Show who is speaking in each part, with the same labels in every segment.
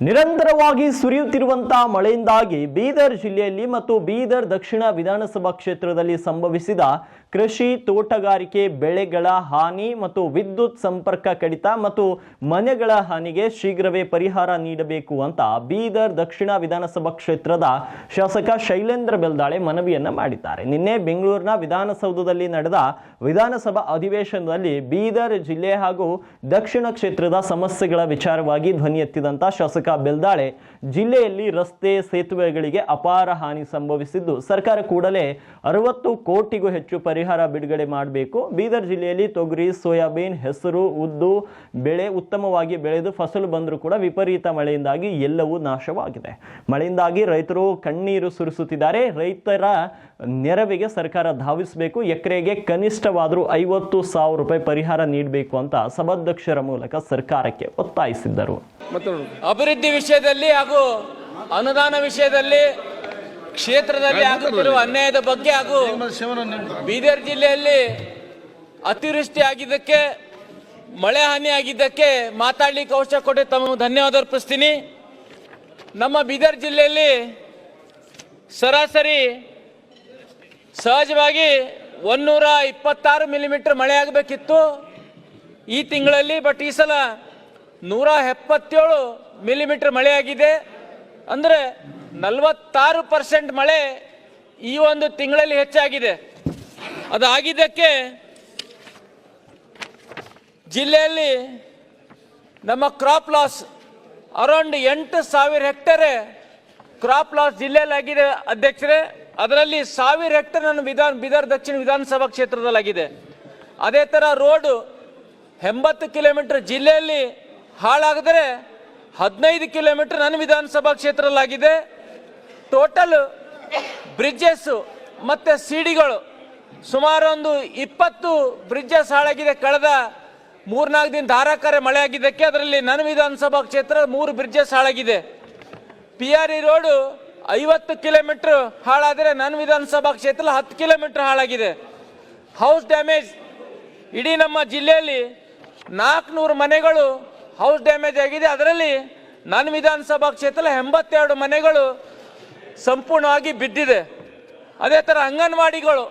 Speaker 1: ನಿರಂತರವಾಗಿ ಸುರಿಯುತ್ತಿರುವಂತಹ ಮಳೆಯಿಂದಾಗಿ ಬೀದರ್ ಜಿಲ್ಲೆಯಲ್ಲಿ ಮತ್ತು ಬೀದರ್ ದಕ್ಷಿಣ ವಿಧಾನಸಭಾ ಕ್ಷೇತ್ರದಲ್ಲಿ ಸಂಭವಿಸಿದ ಕೃಷಿ ತೋಟಗಾರಿಕೆ ಬೆಳೆಗಳ ಹಾನಿ ಮತ್ತು ವಿದ್ಯುತ್ ಸಂಪರ್ಕ ಕಡಿತ ಮತ್ತು ಮನೆಗಳ ಹಾನಿಗೆ ಶೀಘ್ರವೇ ಪರಿಹಾರ ನೀಡಬೇಕು ಅಂತ ಬೀದರ್ ದಕ್ಷಿಣ ವಿಧಾನಸಭಾ ಕ್ಷೇತ್ರದ ಶಾಸಕ ಶೈಲೇಂದ್ರ ಬೆಲ್ದಾಳೆ ಮನವಿಯನ್ನ ಮಾಡಿದ್ದಾರೆ. ನಿನ್ನೆ ಬೆಂಗಳೂರಿನ ವಿಧಾನಸೌಧದಲ್ಲಿ ನಡೆದ ವಿಧಾನಸಭಾ ಅಧಿವೇಶನದಲ್ಲಿ ಬೀದರ್ ಜಿಲ್ಲೆ ಹಾಗೂ ದಕ್ಷಿಣ ಕ್ಷೇತ್ರದ ಸಮಸ್ಯೆಗಳ ವಿಚಾರವಾಗಿ ಧ್ವನಿ ಎತ್ತಿದಂತ ಶಾಸಕ ಬೆಲ್ದಾಳೆ ಜಿಲ್ಲೆಯಲ್ಲಿ ರಸ್ತೆ ಸೇತುವೆಗಳಿಗೆ ಅಪಾರ ಹಾನಿ ಸಂಭವಿಸಿದ್ದು ಸರ್ಕಾರ ಕೂಡಲೇ ಅರವತ್ತು ಕೋಟಿಗೂ ಹೆಚ್ಚು ಪರಿಹಾರ ಬಿಡುಗಡೆ ಮಾಡಬೇಕು. ಬೀದರ್ ಜಿಲ್ಲೆಯಲ್ಲಿ ತೊಗರಿ, ಸೋಯಾಬೀನ್, ಹೆಸರು, ಉದ್ದು ಬೆಳೆ ಉತ್ತಮವಾಗಿ ಬೆಳೆದು ಫಸಲು ಬಂದರೂ ಕೂಡ ವಿಪರೀತ ಮಳೆಯಿಂದಾಗಿ ಎಲ್ಲವೂ ನಾಶವಾಗಿದೆ. ಮಳೆಯಿಂದಾಗಿ ರೈತರು ಕಣ್ಣೀರು ಸುರಿಸುತ್ತಿದ್ದಾರೆ. ರೈತರ ನೆರವಿಗೆ ಸರ್ಕಾರ ಧಾವಿಸಬೇಕು. ಎಕರೆಗೆ ಕನಿಷ್ಠವಾದರೂ ಐವತ್ತು ಸಾವಿರ ರೂಪಾಯಿ ಪರಿಹಾರ ನೀಡಬೇಕು ಅಂತ ಸಭಾಧ್ಯಕ್ಷರ ಮೂಲಕ ಸರ್ಕಾರಕ್ಕೆ ಒತ್ತಾಯಿಸಿದ್ದರು.
Speaker 2: ಅಭಿವೃದ್ಧಿ ವಿಷಯದಲ್ಲಿ ಹಾಗೂ ಅನುದಾನ ವಿಷಯದಲ್ಲಿ ಕ್ಷೇತ್ರದಲ್ಲಿ ಆಗುತ್ತಿರುವ ಅನ್ಯಾಯದ ಬಗ್ಗೆ ಹಾಗೂ ಬೀದರ್ ಜಿಲ್ಲೆಯಲ್ಲಿ ಅತಿವೃಷ್ಟಿ ಆಗಿದ್ದಕ್ಕೆ ಮಳೆ ಹಾನಿ ಆಗಿದ್ದಕ್ಕೆ ಮಾತಾಡ್ಲಿಕ್ಕೆ ಅವಶ್ಯ ಕೊಟ್ಟು ತಮ್ಮ ಧನ್ಯವಾದ ಅರ್ಪಿಸ್ತೀನಿ. ನಮ್ಮ ಬೀದರ್ ಜಿಲ್ಲೆಯಲ್ಲಿ ಸರಾಸರಿ ಸಹಜವಾಗಿ ಒಂದೂರ ಇಪ್ಪತ್ತಾರು ಮಿಲಿಮೀಟರ್ ಮಳೆ ಆಗಬೇಕಿತ್ತು ಈ ತಿಂಗಳಲ್ಲಿ ಬಟ್ ಈ ಸಲ ನೂರ ಎಪ್ಪತ್ತೇಳು ಮಿಲಿಮೀಟರ್ ಮಳೆಯಾಗಿದೆ. ಅಂದರೆ ನಲವತ್ತಾರು ಪರ್ಸೆಂಟ್ ಮಳೆ ಈ ಒಂದು ತಿಂಗಳಲ್ಲಿ ಹೆಚ್ಚಾಗಿದೆ. ಅದಾಗಿದ್ದಕ್ಕೆ ಜಿಲ್ಲೆಯಲ್ಲಿ ನಮ್ಮ ಕ್ರಾಪ್ ಲಾಸ್ ಅರೌಂಡ್ ಎಂಟು ಸಾವಿರ ಹೆಕ್ಟೇರೆ ಕ್ರಾಪ್ ಲಾಸ್ ಜಿಲ್ಲೆಯಲ್ಲಿ ಆಗಿದೆ ಅಧ್ಯಕ್ಷರೇ. ಅದರಲ್ಲಿ ಸಾವಿರ ಹೆಕ್ಟರ್ ನನ್ನ ವಿಧಾನ, ಬೀದರ್ ದಕ್ಷಿಣ ವಿಧಾನಸಭಾ ಕ್ಷೇತ್ರದಲ್ಲಾಗಿದೆ. ಅದೇ ಥರ ರೋಡು ಎಂಬತ್ತು ಕಿಲೋಮೀಟರ್ ಜಿಲ್ಲೆಯಲ್ಲಿ ಹಾಳಾಗಿದ್ರೆ ಹದಿನೈದು ಕಿಲೋಮೀಟರ್ ನನ್ನ ವಿಧಾನಸಭಾ ಕ್ಷೇತ್ರದಲ್ಲಾಗಿದೆ. ಟೋಟಲ್ ಬ್ರಿಡ್ಜಸ್ಸು ಮತ್ತು ಸಿಡಿಗಳು ಸುಮಾರು ಒಂದು ಇಪ್ಪತ್ತು ಬ್ರಿಡ್ಜಸ್ ಹಾಳಾಗಿದೆ. ಕಳೆದ ಮೂರ್ನಾಲ್ಕು ದಿನ ಧಾರಾಕಾರ ಮಳೆ ಆಗಿದ್ದಕ್ಕೆ ಅದರಲ್ಲಿ ನನ್ನ ವಿಧಾನಸಭಾ ಕ್ಷೇತ್ರ ಮೂರು ಬ್ರಿಡ್ಜಸ್ ಹಾಳಾಗಿದೆ. ಪಿ ಆರ್ ಇ ರೋಡು ಐವತ್ತು ಕಿಲೋಮೀಟ್ರ್ ಹಾಳಾದರೆ ನನ್ನ ವಿಧಾನಸಭಾ ಕ್ಷೇತ್ರ ಹತ್ತು ಕಿಲೋಮೀಟ್ರ್ ಹಾಳಾಗಿದೆ. ಹೌಸ್ ಡ್ಯಾಮೇಜ್ ಇಡೀ ನಮ್ಮ ಜಿಲ್ಲೆಯಲ್ಲಿ ನಾಲ್ಕುನೂರು ಮನೆಗಳು ಹೌಸ್ ಡ್ಯಾಮೇಜ್ ಆಗಿದೆ. ಅದರಲ್ಲಿ ನನ್ನ ವಿಧಾನಸಭಾ ಕ್ಷೇತ್ರ ಎಂಬತ್ತೆರಡು ಮನೆಗಳು ಸಂಪೂರ್ಣವಾಗಿ ಬಿದ್ದಿದೆ. ಅದೇ ಥರ ಅಂಗನವಾಡಿಗಳು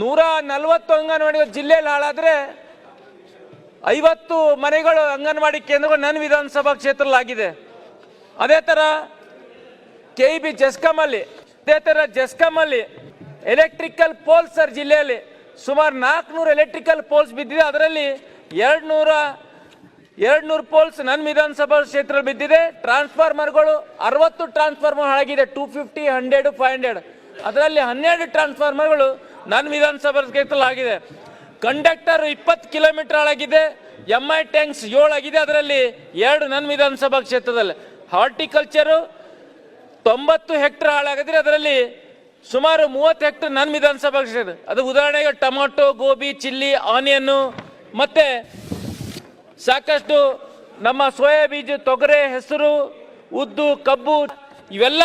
Speaker 2: ನೂರ ನಲವತ್ತು ಅಂಗನವಾಡಿಗಳು ಜಿಲ್ಲೆಯಲ್ಲಿ ಹಾಳಾದರೆ ಐವತ್ತು ಮನೆಗಳು ಅಂಗನವಾಡಿ ಕೇಂದ್ರಗಳು ನನ್ನ ವಿಧಾನಸಭಾ ಕ್ಷೇತ್ರದಲ್ಲಾಗಿದೆ ಅದೇ ಥರ ಕೆ ಇ ಬಿ ಜಸ್ಕಾಮಲ್ಲಿ, ಅದೇ ಥರ ಜಸ್ಕಾಮಲ್ಲಿ ಎಲೆಕ್ಟ್ರಿಕಲ್ ಪೋಲ್ಸ್ ಸರ್ ಜಿಲ್ಲೆಯಲ್ಲಿ ಸುಮಾರು ನಾಲ್ಕುನೂರು ಎಲೆಕ್ಟ್ರಿಕಲ್ ಪೋಲ್ಸ್ ಬಿದ್ದಿದೆ. ಅದರಲ್ಲಿ ಎರಡು ನೂರ ಎರಡು ನೂರು ಪೋಲ್ಸ್ ನನ್ನ ವಿಧಾನಸಭಾ ಕ್ಷೇತ್ರ ಬಿದ್ದಿದೆ. ಟ್ರಾನ್ಸ್ಫಾರ್ಮರ್ಗಳು ಅರವತ್ತು ಟ್ರಾನ್ಸ್ಫಾರ್ಮರ್ ಹಾಳಾಗಿದೆ. Two fifty, hundred, five hundred. ಅದರಲ್ಲಿ ಹನ್ನೆರಡು ಟ್ರಾನ್ಸ್ಫಾರ್ಮರ್ಗಳು ನನ್ನ ವಿಧಾನಸಭಾ ಕ್ಷೇತ್ರದಲ್ಲಿ ಆಗಿದೆ. ಕಂಡಕ್ಟರ್ ಇಪ್ಪತ್ತು ಕಿಲೋಮೀಟರ್ ಹಾಳಾಗಿದೆ. ಎಂ ಐ ಟ್ಯಾಂಕ್ಸ್ ಏಳು ಆಗಿದೆ ಅದರಲ್ಲಿ. ಎರಡು ನನ್ನ ವಿಧಾನಸಭಾ ಕ್ಷೇತ್ರದಲ್ಲಿ. ಹಾರ್ಟಿಕಲ್ಚರು ತೊಂಬತ್ತು ಹೆಕ್ಟರ್ ಹಾಳಾಗಿದ್ರೆ ಅದರಲ್ಲಿ ಸುಮಾರು ಮೂವತ್ತು ಹೆಕ್ಟರ್ ನನ್ನ ವಿಧಾನಸಭಾ ಕ್ಷೇತ್ರ. ಅದು ಉದಾಹರಣೆಗೆ ಟೊಮೊಟೊ, ಗೋಬಿ, ಚಿಲ್ಲಿ, ಆನಿಯನ್ನು, ಮತ್ತೆ ಸಾಕಷ್ಟು ನಮ್ಮ ಸೋಯಾ ಬೀಜ ತೊಗರೆ, ಹೆಸರು, ಉದ್ದು, ಕಬ್ಬು, ಇವೆಲ್ಲ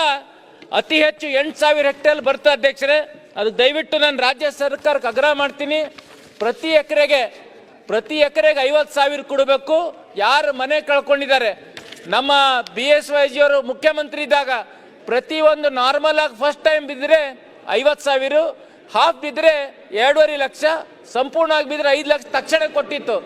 Speaker 2: ಅತಿ ಹೆಚ್ಚು ಎಂಟು ಸಾವಿರ ಹೆಕ್ಟೇರ್ ಬರ್ತದೆ ಅಧ್ಯಕ್ಷರೇ. ಅದು ದಯವಿಟ್ಟು ನಾನು ರಾಜ್ಯ ಸರ್ಕಾರಕ್ಕೆ ಆಗ್ರಹ ಮಾಡ್ತೀನಿ. ಪ್ರತಿ ಎಕರೆಗೆ ಪ್ರತಿ ಎಕರೆಗೆ ಐವತ್ತು ಸಾವಿರ ಕೊಡಬೇಕು. ಯಾರು ಮನೆ ಕಳ್ಕೊಂಡಿದ್ದಾರೆ? ನಮ್ಮ ಬಿ ಎಸ್ ವೈ ಜಿಯವರು ಮುಖ್ಯಮಂತ್ರಿ ಇದ್ದಾಗ ಪ್ರತಿ ಒಂದು ನಾರ್ಮಲ್ ಆಗಿ ಫಸ್ಟ್ ಟೈಮ್ ಬಿದ್ದರೆ ಐವತ್ತು ಸಾವಿರ ಹಾಫ್ ಬಿದ್ದರೆ ಎರಡೂವರೆ ಲಕ್ಷ, ಸಂಪೂರ್ಣವಾಗಿ ಬಿದ್ದರೆ ಐದು ಲಕ್ಷ ತಕ್ಷಣ ಕೊಟ್ಟಿತ್ತು.